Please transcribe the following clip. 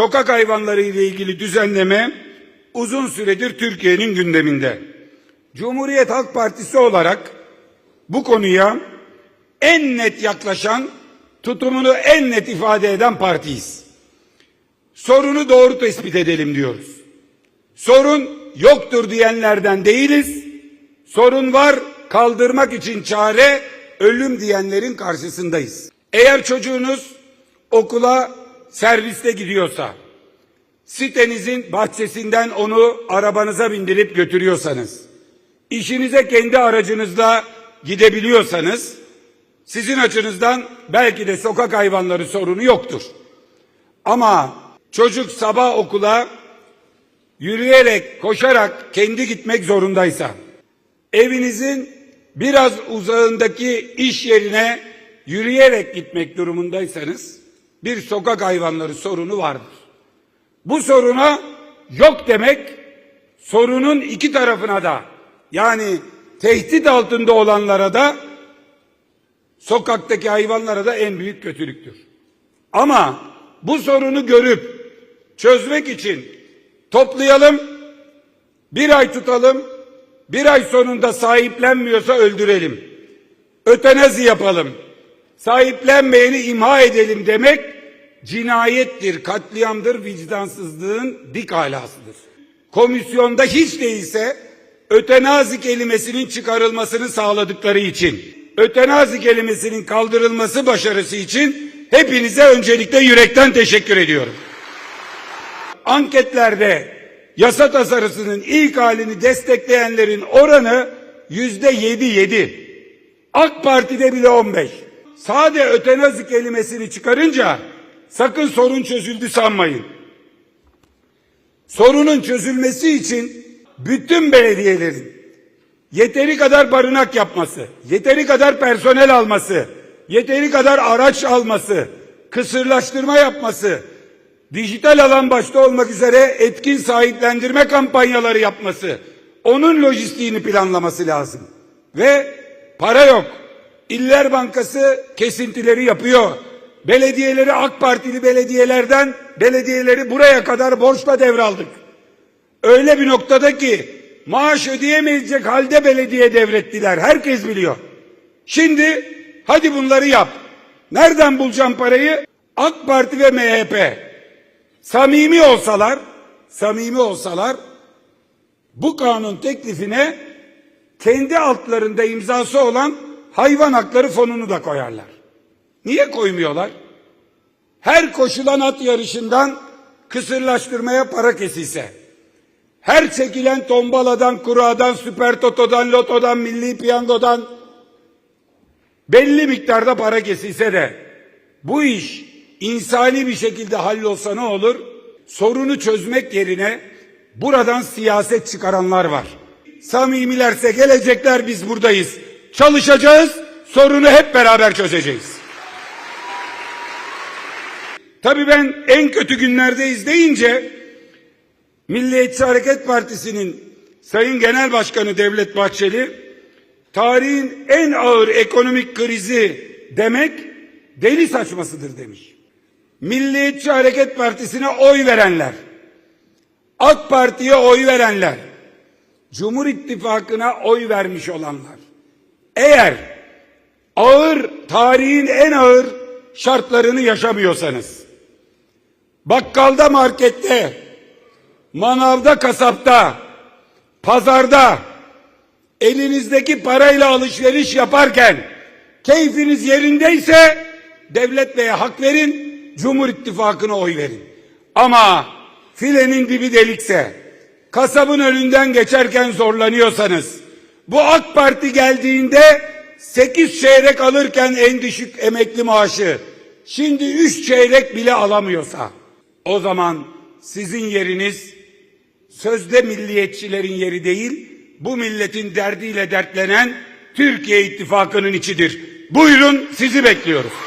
sokak hayvanları ile ilgili düzenleme uzun süredir Türkiye'nin gündeminde. Cumhuriyet Halk Partisi olarak bu konuya en net yaklaşan, tutumunu en net ifade eden partiyiz. Sorunu doğru tespit edelim diyoruz. Sorun yoktur diyenlerden değiliz. Sorun var, kaldırmak için çare ölüm diyenlerin karşısındayız. Eğer çocuğunuz okula serviste gidiyorsa, sitenizin bahçesinden onu arabanıza bindirip götürüyorsanız, işinize kendi aracınızla gidebiliyorsanız, sizin açınızdan belki de sokak hayvanları sorunu yoktur. Ama çocuk sabah okula yürüyerek, koşarak kendi gitmek zorundaysa, evinizin biraz uzağındaki iş yerine yürüyerek gitmek durumundaysanız bir sokak hayvanları sorunu vardır. Bu soruna yok demek sorunun iki tarafına da yani tehdit altında olanlara da sokaktaki hayvanlara da en büyük kötülüktür. Ama bu sorunu görüp çözmek için toplayalım, bir ay tutalım, bir ay sonunda sahiplenmiyorsa öldürelim. Ötenazi yapalım. Sahiplenmeyeni imha edelim demek cinayettir, katliamdır, vicdansızlığın dik alasıdır. Komisyonda hiç değilse ötenazi kelimesinin çıkarılmasını sağladıkları için, ötenazi kelimesinin kaldırılması başarısı için hepinize öncelikle yürekten teşekkür ediyorum. Anketlerde yasa tasarısının ilk halini destekleyenlerin oranı yüzde yedi yedi. AK Parti'de bile 15. Sade ötenazi kelimesini çıkarınca sakın sorun çözüldü sanmayın. Sorunun çözülmesi için bütün belediyelerin yeteri kadar barınak yapması, yeteri kadar personel alması, yeteri kadar araç alması, kısırlaştırma yapması, dijital alan başta olmak üzere etkin sahiplendirme kampanyaları yapması, onun lojistiğini planlaması lazım. Ve para yok. İller Bankası kesintileri yapıyor. Belediyeleri AK Partili belediyelerden belediyeleri buraya kadar borçla devraldık. Öyle bir noktada ki maaş ödeyemeyecek halde belediye devrettiler. Herkes biliyor. Şimdi hadi bunları yap. Nereden bulacağım parayı? AK Parti ve MHP. Samimi olsalar, samimi olsalar bu kanun teklifine kendi altlarında imzası olan hayvan hakları fonunu da koyarlar. Niye koymuyorlar? Her koşulan at yarışından kısırlaştırmaya para kesilse, her çekilen tombaladan, kuradan, süper totodan, lotodan, milli piyangodan belli miktarda para kesilse de bu iş insani bir şekilde hallolsa ne olur? Sorunu çözmek yerine buradan siyaset çıkaranlar var. Samimilerse gelecekler biz buradayız. Çalışacağız, sorunu hep beraber çözeceğiz. Tabii ben en kötü günlerdeyiz deyince Milliyetçi Hareket Partisi'nin Sayın Genel Başkanı Devlet Bahçeli tarihin en ağır ekonomik krizi demek deli saçmasıdır demiş. Milliyetçi Hareket Partisi'ne oy verenler, AK Parti'ye oy verenler, Cumhur İttifakı'na oy vermiş olanlar eğer ağır tarihin en ağır şartlarını yaşamıyorsanız bakkalda markette manavda kasapta pazarda elinizdeki parayla alışveriş yaparken keyfiniz yerindeyse devlet beye hak verin Cumhur İttifakı'na oy verin. Ama filenin dibi delikse kasabın önünden geçerken zorlanıyorsanız bu AK Parti geldiğinde 8 çeyrek alırken en düşük emekli maaşı şimdi 3 çeyrek bile alamıyorsa o zaman sizin yeriniz sözde milliyetçilerin yeri değil bu milletin derdiyle dertlenen Türkiye İttifakı'nın içidir. Buyurun sizi bekliyoruz.